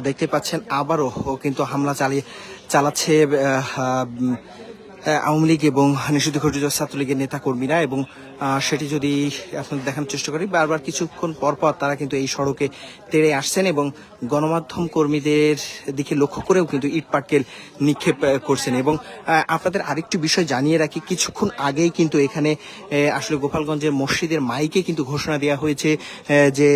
দেখতে পাচ্ছেন আবারও কিন্তু হামলা চালিয়ে চালাচ্ছে আওয়ামী লীগ এবং নিষিদ্ধ ঘটিত ছাত্রলীগের নেতা কর্মীরা এবং সেটি যদি আপনাদের দেখানোর চেষ্টা করি, বারবার কিছুক্ষণ পর পর তারা কিন্তু এই সড়কে তেড়ে আসছেন এবং গণমাধ্যম কর্মীদের দিকে লক্ষ্য করেও কিন্তু ইট পাটকেল নিক্ষেপ করছেন। এবং আপনাদের আরেকটি বিষয় জানিয়ে রাখি, কিছুক্ষণ আগেই কিন্তু এখানে আসলে গোপালগঞ্জের মসজিদের মাইকে কিন্তু ঘোষণা দেওয়া হয়েছে যে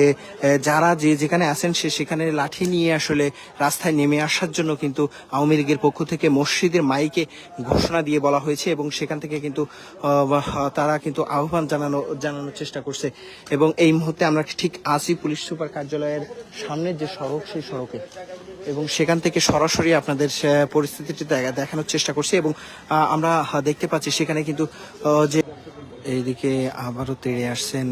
যারা যে যেখানে আছেন সে সেখানে লাঠি নিয়ে আসলে রাস্তায় নেমে আসার জন্য কিন্তু আওয়ামী লীগের পক্ষ থেকে মসজিদের মাইকে ঘোষণা দিয়ে বলা হয়েছে এবং সেখান থেকে কিন্তু তারা কিন্তু আহ্বান জানানো, জানানোর চেষ্টা করছে। এবং এই মুহূর্তে আমরা ঠিক আছি পুলিশ সুপার কার্যালয়ের সামনের যে সড়ক, সেই সড়কে। এবং সেখান থেকে সরাসরি আপনাদের পরিস্থিতিটি দেখানোর চেষ্টা করছি এবং আমরা দেখতে পাচ্ছি সেখানে কিন্তু যে, এইদিকে আবারও তেড়ে আসছেন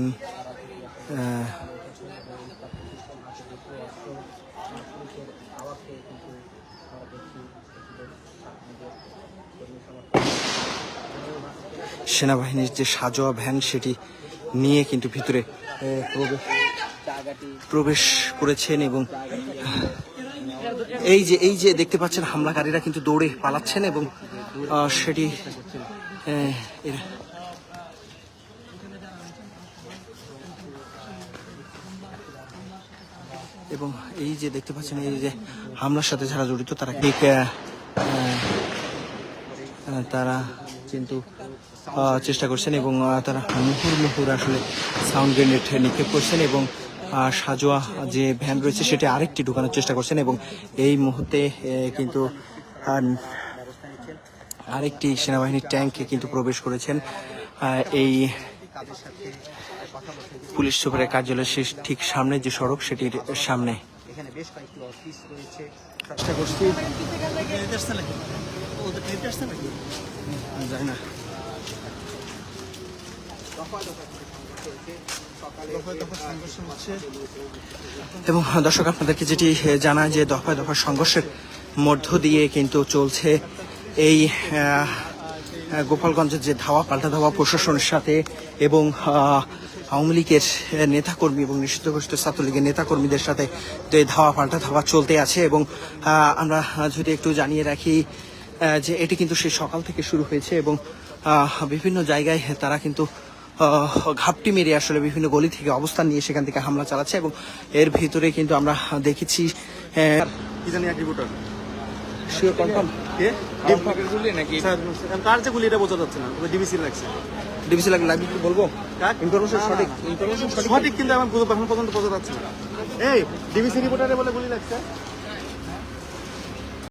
সেনাবাহিনীর যে সাজোয়া ভ্যান সেটি নিয়ে কিন্তু ভিতরে প্রবেশ করেছেন এবং, এই যে এই যে দেখতে পাচ্ছেন হামলাকারীরা কিন্তু দৌড়ে পালাচ্ছেন এবং সেটি এবং এই যে দেখতে পাচ্ছেন এই যে হামলার সাথে যারা জড়িত তারা ঠিক তারা কিন্তু চেষ্টা করছেন এবং তারা মুহুর মুহুর আসলে সাউন্ড গ্রেনেড নিক্ষেপ করছেন এবং সাজোয়া যে ভ্যান রয়েছে সেটা আরেকটি ঢুকানোর চেষ্টা করছেন এবং এই মুহূর্তে কিন্তু আরেকটি সেনাবাহিনীর ট্যাঙ্কে কিন্তু প্রবেশ করেছেন। এই পুলিশ সুপারের কার্যালয়ের শেষ ঠিক সামনে যে সড়ক সেটির সামনে। জানি না। এবং দর্শক আপনাদেরকে যেটি জানা যে দফায় দফা সংঘর্ষের মধ্য দিয়ে কিন্তু চলছে এই গোপালগঞ্জের যে ধাওয়া পাল্টা ধাওয়া প্রশাসনের সাথে এবং আওয়ামী লীগের নেতাকর্মী এবং নিষিদ্ধ ঘোষিত ছাত্রলীগের নেতাকর্মীদের সাথে তো এই ধাওয়া পাল্টা ধাওয়া চলতে আছে এবং আমরা যদি একটু জানিয়ে রাখি যে এটি কিন্তু সেই সকাল থেকে শুরু হয়েছে এবং বিভিন্ন জায়গায় তারা কিন্তু ঘাপটি মেরে আসলে বিভিন্ন গলি থেকে অবস্থান নিয়ে সেখান থেকে হামলা চালাচ্ছে এবং এর ভিতরে কিন্তু আমরা দেখেছি কার যে গুলি এটা বোঝা যাচ্ছে না ডিবিসি লাগছে। ডিবিসি লাগলে লাগবে কি বলব? ইনফরমেশন সঠিক। ইনফরমেশন সঠিক সঠিক কিন্তু আমার এখন পর্যন্ত বোঝা যাচ্ছে না। এই ডিবিসি রিপোর্টারে বলে গুলি লাগছে?